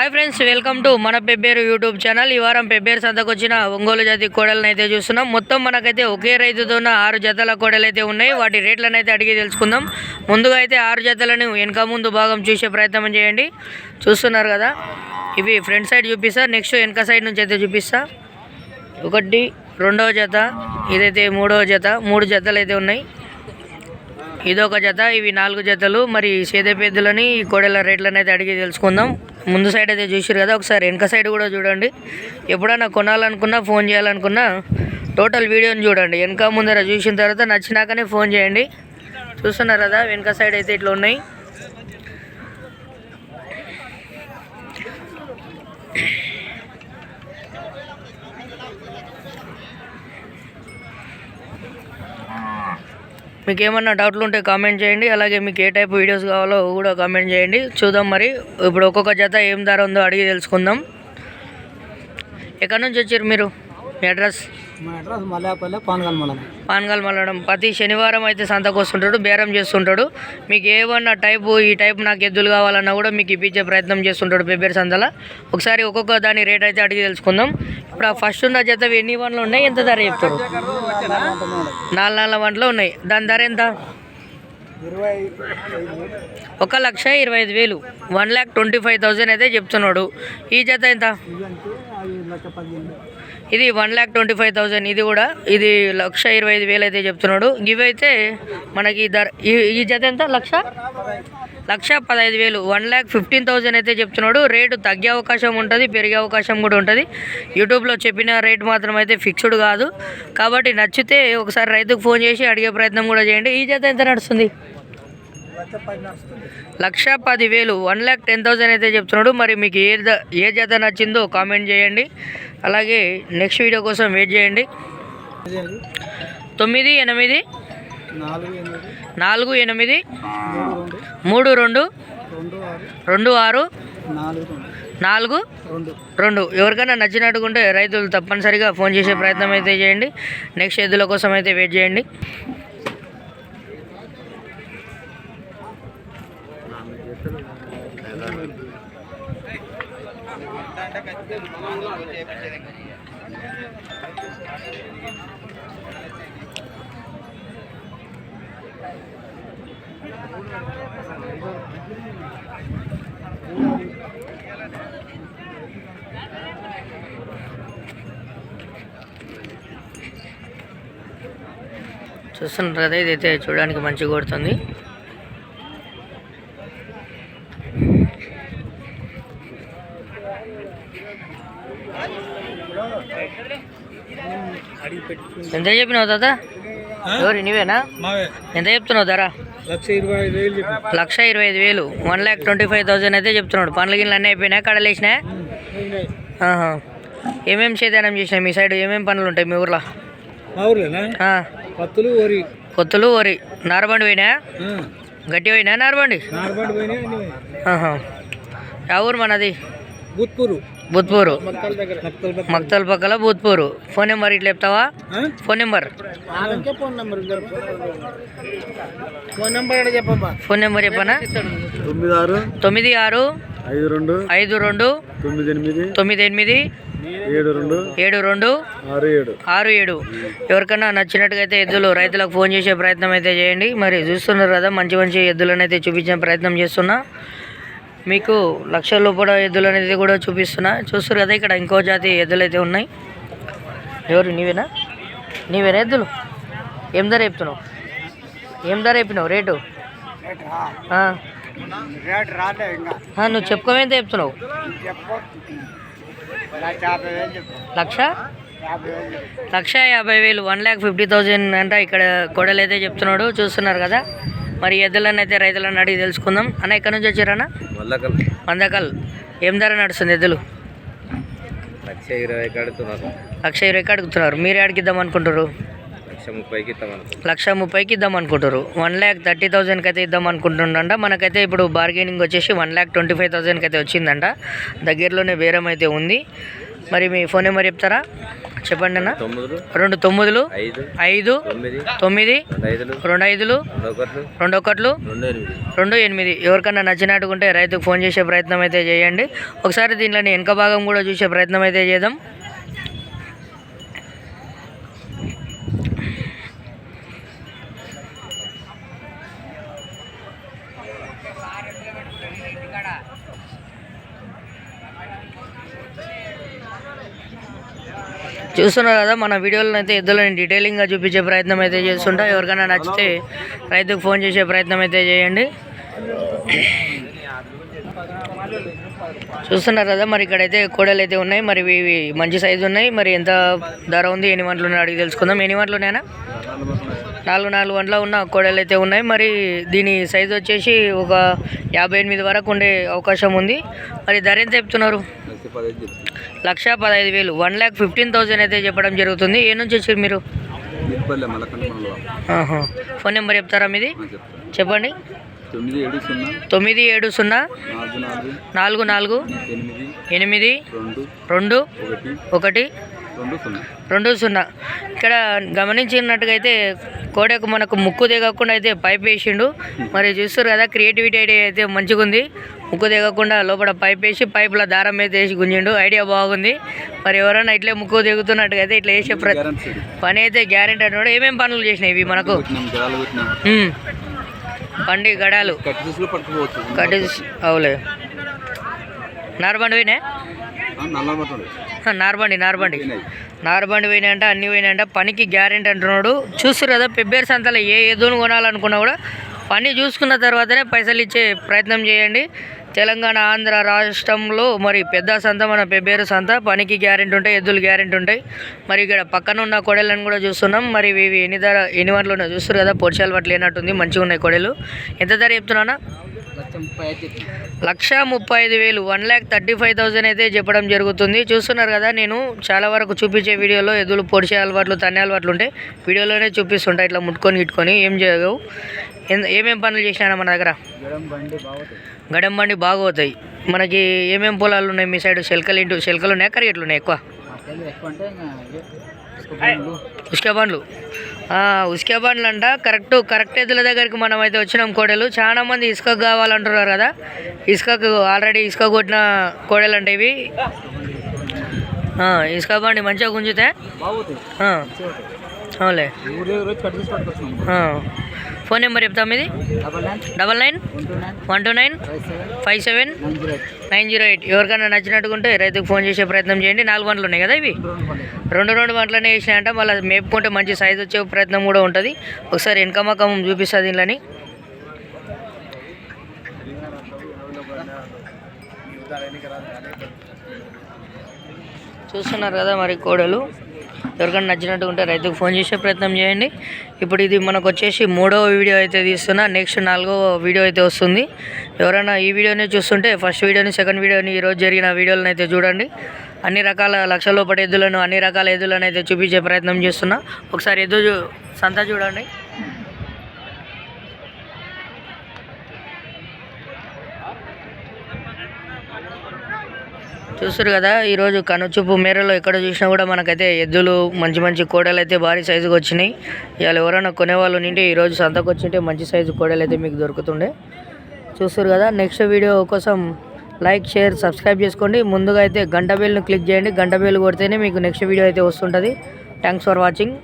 Hi friends welcome to మన Pebbair YouTube channel ఈ వారం పెబ్బేరు సంతకు వచ్చిన ఒంగోలు జాతి కోడలను అయితే చూస్తున్నాం. మొత్తం మనకైతే ఒకే రైతుతో ఉన్న ఆరు జతల కోడలు అయితే ఉన్నాయి. వాటి రేట్లను అయితే అడిగి తెలుసుకుందాం. ముందుగా అయితే ఆరు జతలను వెనక ముందు భాగం చూసే ప్రయత్నం చేయండి. చూస్తున్నారు కదా? ఇవి ఫ్రంట్ సైడ్ చూపిస్తా. నెక్స్ట్ వెనక సైడ్ నుంచి అయితే చూపిస్తా. ఒకటి రెండవ జత ఇదైతే మూడవ జత మూడు జతలు అయితే ఉన్నాయి. ఇదొక జత ఇవి నాలుగు జతలు. మరి సేద పెద్దలని ఈ కోడెల రేట్లను అయితే అడిగి తెలుసుకుందాం. ముందు సైడ్ అయితే చూసారు కదా ఒకసారి వెనక సైడ్ కూడా చూడండి. ఎప్పుడైనా కొనాలనుకున్నా ఫోన్ చేయాలనుకున్నా టోటల్ వీడియోని చూడండి. వెనక ముందర చూసిన తర్వాత నచ్చినాకనే ఫోన్ చేయండి. చూస్తున్నారు కదా వెనక సైడ్ అయితే ఇట్లా ఉన్నాయి. మీకు ఏమన్నా డౌట్లు ఉంటే కామెంట్ చేయండి. అలాగే మీకు ఏ టైప్ వీడియోస్ కావాలో కూడా కామెంట్ చేయండి. చూద్దాం మరి. ఇప్పుడు ఒక్కొక్క జత ఏం ధర ఉందో అడిగి తెలుసుకుందాం. ఎక్కడి నుంచి వచ్చారు మీరు? మీ అడ్రస్? మా అడ్రస్ మల్లాపల్లి పానగల్ మల్లడం ప్రతి శనివారం అయితే సంతకు వస్తుంటాడు బేరం చేస్తుంటాడు. మీకు ఏమన్నా టైపు ఈ టైప్ నాకు ఎద్దులు కావాలన్నా కూడా మీకు ఇప్పించే ప్రయత్నం చేస్తుంటాడు పెబ్బేరు సంతల. ఒకసారి ఒక్కొక్క దాని రేట్ అయితే అడిగి తెలుసుకుందాం. ఇప్పుడు ఆ ఫస్ట్ ఉన్న జత ఎన్ని వన్లు ఉన్నాయి? ఎంత ధర చెప్తారు? నాలుగు నాలుగు వంటలు ఉన్నాయి. దాని ధర ఎంత? ఒక లక్ష ఇరవై ఐదు వేలు. One lakh twenty five thousand అయితే చెప్తున్నాడు. ఈ జత ఎంత? ఇది one lakh twenty five thousand ఇది కూడా ఇది లక్ష ఇరవై ఐదు వేలు అయితే చెప్తున్నాడు. ఇవైతే అయితే మనకి ధర ఈ ఈ జత ఎంత? లక్ష? లక్ష పదహైదు వేలు. వన్ ల్యాక్ ఫిఫ్టీన్ థౌజండ్ అయితే చెప్తున్నాడు. రేటు తగ్గే అవకాశం ఉంటుంది పెరిగే అవకాశం కూడా ఉంటుంది. యూట్యూబ్లో చెప్పిన రేట్ మాత్రం అయితే ఫిక్స్డ్ కాదు. కాబట్టి నచ్చితే ఒకసారి రైతుకు ఫోన్ చేసి అడిగే ప్రయత్నం కూడా చేయండి. ఈ జత ఎంత నడుస్తుంది? లక్ష పది వేలు పదివేలు. వన్ ల్యాక్ టెన్ థౌసండ్ అయితే చెప్తున్నాడు. మరి మీకు ఏ ఏ జత నచ్చిందో కామెంట్ చేయండి. అలాగే నెక్స్ట్ వీడియో కోసం వెయిట్ చేయండి. తొమ్మిది ఎనిమిది నాలుగు ఎనిమిది నాలుగు ఎనిమిది మూడు రెండు రెండు ఆరు నాలుగు రెండు. నాలుగు రెండు రెండు ఎవరికైనా నచ్చినట్టుకుంటే రైతులు తప్పనిసరిగా ఫోన్ చేసే ప్రయత్నం అయితే చేయండి. నెక్స్ట్ ఎద్దుల కోసం అయితే వెయిట్ చేయండి. చూస్తున్నారు కదా ఇదైతే చూడడానికి మంచిగా కొడుతుంది. ఎంత చెప్పినావు తాత? ఎవరు నీవేనా? ఎంత చెప్తున్నావు ధర? లక్ష ఇరవై ఐదు వేలు చెప్పి లక్ష ఇరవై ఐదు వేలు. One lakh twenty five thousand అయితే చెప్తున్నాడు. పనులు గిన్నెలు అన్నీ అయిపోయినాయి? కడలేసినా ఆహా. ఏమేం చేద్దానం చేసినాయి మీ సైడ్? ఏమేం పనులు ఉంటాయి మీ ఊర్లో? మా ఊర్లోనా? ఆ. పత్తులు వరి. కొత్తలు వరి. నారబండి పోయినా? గట్టి పోయినా నారబండి? ఆహా. యా ఊరు మనది? బుత్పూరు. బుత్పూరు. మక్తల పక్కల బూత్పూరు. ఫోన్ నెంబర్ ఇట్లా చెప్తావా? Phone number. Phone number phone number. చెప్పమ్మా ఫోన్ నెంబర్ చెప్పనా? తొమ్మిది ఆరు తొమ్మిది ఆరు. ఐదు రెండు. ఐదు రెండు. తొమ్మిది ఎనిమిది తొమ్మిది ఎనిమిది. ఏడు రెండు. ఏడు రెండు. ఆరు ఏడు. ఆరు ఏడు. ఎవరికైనా నచ్చినట్టుగా అయితే ఎద్దులు రైతులకు ఫోన్ చేసే ప్రయత్నం అయితే చేయండి. మరి చూస్తున్నారు కదా మంచి మంచి ఎద్దులను అయితే చూపించే ప్రయత్నం చేస్తున్నా. మీకు లక్షల లోపల ఎద్దులు అనేది కూడా చూపిస్తున్నా. చూస్తారు కదా ఇక్కడ ఇంకో జాతి ఎద్దులు అయితే ఉన్నాయి. ఎవరు? నీవేనా? నీవేనా ఎద్దులు? ఏం ధర చెప్తున్నావు? ఏం ధర చెప్పినావు? రేటు? నువ్వు చెప్పుకోమేంత చెప్తున్నావు? లక్ష లక్ష? యాభై వేలు వన్ ల్యాక్ ఫిఫ్టీ థౌజండ్ అంట ఇక్కడ కొడలు అయితే చెప్తున్నాడు. చూస్తున్నారు కదా? మరి ఎద్దులను అయితే రైతులను అడిగి తెలుసుకుందాం. అన్న ఎక్కడి నుంచి వచ్చారన్న మల్లకల్ వందకల్. ఏం ధర నడుస్తుంది ఎద్దులు? లక్ష ఇరవై లక్ష ఇరవై అడుగుతున్నారు. మీరే అనుకుంటారు లక్ష ముప్పైకి ఇస్తామను లక్ష ముప్పైకి ఇద్దాం అనుకుంటారు వన్ ల్యాక్ థర్టీ థౌజండ్కి అయితే ఇద్దాం అనుకుంటుండంట మనకైతే ఇప్పుడు బార్గెనింగ్ వచ్చేసి వన్ ల్యాక్ ట్వంటీ ఫైవ్ థౌజండ్కి అయితే వచ్చిందంట. దగ్గరలోనే బేరం అయితే ఉంది. మరి మీ ఫోన్ నెంబర్ చెప్తారా? చెప్పండి అన్న. రెండు తొమ్మిదిలు ఐదు తొమ్మిది రెండు ఐదులు రెండు ఒకట్లు రెండు ఎనిమిది. ఎవరికన్నా నచ్చినట్టుకుంటే రైతుకు ఫోన్ చేసే ప్రయత్నం అయితే చేయండి. ఒకసారి దీంట్లోని వెనక భాగం కూడా చూసే ప్రయత్నం అయితే చేద్దాం. చూస్తున్నారు కదా మన వీడియోలను అయితే ఎద్దులని డీటెయిలింగ్గా చూపించే ప్రయత్నం అయితే చేస్తుంటా. ఎవరికైనా నచ్చితే రైతుకు ఫోన్ చేసే ప్రయత్నం అయితే చేయండి. చూస్తున్నారు కదా మరి ఇక్కడైతే కోడలు అయితే ఉన్నాయి. మరి ఇవి మంచి సైజు ఉన్నాయి. మరి ఎంత ధర ఉంది ఎన్ని వంటలు ఉన్నాయి అడిగి తెలుసుకుందాం. ఎన్ని వంటలు ఉన్నాయా నాలుగు నాలుగు వంటల ఉన్న కోడలు అయితే ఉన్నాయి. మరి దీని సైజు వచ్చేసి ఒక యాభై ఎనిమిది వరకు ఉండే అవకాశం ఉంది. మరి ధర ఎంత చెప్తున్నారు? లక్ష పదహైదు వేలు. వన్ ల్యాక్ ఫిఫ్టీన్ థౌసండ్ అయితే చెప్పడం జరుగుతుంది. ఏ నుంచి వచ్చారు మీరు. ఫోన్ నెంబర్ చెప్తారా మీది? చెప్పండి. తొమ్మిది ఏడు సున్నా నాలుగు నాలుగు ఎనిమిది రెండు ఒకటి రెండు సున్నా. ఇక్కడ గమనించినట్టుగా అయితే కోడకు మనకు ముక్కు దిగకుండా అయితే పైప్ వేసిండు. మరి చూస్తారు కదా క్రియేటివిటీ ఐడియా అయితే మంచిగా ఉంది ముక్కు దిగకుండా లోపల పైప్ వేసి పైపుల దారం అయితే వేసి గుంజిండు. ఐడియా బాగుంది. మరి ఎవరైనా ఇట్లే ముక్కు దిగుతున్నట్టుగా అయితే ఇట్లా వేసే పని అయితే గ్యారెంటీ అన్నాడు ఏమేమి పనులు చేసినాయి ఇవి మనకు? పెట్టినాం గడాలు. కట్టి అవులే. నార్బండి పోయినా నార్బండి నార్బండి నార్బండి పోయినాయంట అన్ని పోయినాయంట. పనికి గ్యారెంటీ అంటున్నాడు. చూస్తారు కదా పెబ్బేరు సంతలో ఏ ఎదును కొనాలనుకున్నా కూడా పని చూసుకున్న తర్వాతనే పైసలు ఇచ్చే ప్రయత్నం చేయండి. తెలంగాణ ఆంధ్ర రాష్ట్రంలో మరి పెద్ద సంత మన పెబ్బేరు సంత పనికి గ్యారెంటీ ఉంటాయి ఎద్దులు గ్యారెంటీ ఉంటాయి. మరి ఇక్కడ పక్కన ఉన్న కొడలను కూడా చూస్తున్నాం. మరి ఇవి ఎన్ని ధర ఎన్ని వంటలు ఉన్నాయి చూస్తారు కదా పొడిచాలు పట్ల లేనట్టుంది మంచిగా ఉన్నాయి కొడలు. ఎంత ధర చెప్తున్నానా లక్ష ముప్పై ఐదు వేలు one lakh thirty five thousand అయితే చెప్పడం జరుగుతుంది. చూస్తున్నారు కదా నేను చాలా వరకు చూపించే వీడియోలో ఎదులు పొడిచే అలవాట్లు తన్నే అలవాట్లు ఉంటాయి వీడియోలోనే చూపిస్తుంటా ఇట్లా ముట్టుకొని గిట్టుకొని ఏం చేయవు ఏమేం పనులు చేసినా మన దగ్గర? గడం బండి బాగుంటుంది గడం బండి బాగోతాయి. మనకి ఏమేం పొలాలు ఉన్నాయి మీ సైడ్? శెల్కలు ఇంటూ శెల్కలు ఉన్నాయి? కరిగెట్లు ఉన్నాయి ఎక్కువ? ఉస్కే బండ్లు. ఉస్కే బండ్లు అంట కరెక్ట్ కరెక్ట్ ఎద్దుల దగ్గరికి మనం అయితే వచ్చినాం కోడలు. చాలా మంది ఇసుక కావాలంటున్నారు కదా. ఇసుకకు ఆల్రెడీ ఇసుక కొట్టిన కోడలు అంటే ఇవి ఇసుక బండి మంచిగా గుంజితే? ఆ. ఫోన్ నెంబర్ చెప్తాం ఇది double nine one two nine five seven nine zero eight. ఎవరికైనా నచ్చినట్టుకుంటే రైతుకు ఫోన్ చేసే ప్రయత్నం చేయండి. నాలుగు గంటలు ఉన్నాయి కదా ఇవి? రెండు రెండు వంటలనే గంటలనే వేసినాయంట. మళ్ళీ మేపుకుంటే మంచి సైజు వచ్చే ప్రయత్నం కూడా ఉంటుంది. ఒకసారి వెనకమకం చూపిస్తుంది దీనిలని. చూస్తున్నారు కదా మరి కోడలు. ఎవరికైనా నచ్చినట్టు ఉంటే రైతుకు ఫోన్ చేసే ప్రయత్నం చేయండి. ఇప్పుడు ఇది మనకు వచ్చేసి మూడవ వీడియో అయితే తీస్తున్నా. నెక్స్ట్ నాలుగో వీడియో అయితే వస్తుంది. ఎవరైనా ఈ వీడియోని చూస్తుంటే ఫస్ట్ వీడియోని సెకండ్ వీడియోని ఈరోజు జరిగిన వీడియోలను అయితే చూడండి. అన్ని రకాల లక్ష లోపల ఎద్దులను అన్ని రకాల ఎద్దులను అయితే చూపించే ప్రయత్నం చేస్తున్నా. ఒకసారి ఎద్దు చూ- సంత చూడండి. చూస్తారు కదా ఈరోజు కనుచూపు మేరలో ఎక్కడ చూసినా కూడా మనకైతే ఎద్దులు మంచి మంచి కోడలు అయితే భారీ సైజుకి వచ్చినాయి. ఇవాళ ఎవరైనా కొనేవాళ్ళు నింటే ఈరోజు సంతకు వచ్చింటే మంచి సైజు కోడలు అయితే మీకు దొరుకుతుండే. చూస్తారు కదా నెక్స్ట్ వీడియో కోసం లైక్ షేర్ సబ్స్క్రైబ్ చేసుకోండి. ముందుగా అయితే గంట బెల్ను క్లిక్ చేయండి. గంట బెల్ కొడితేనే మీకు నెక్స్ట్ వీడియో అయితే వస్తుంటుంది. Thanks for watching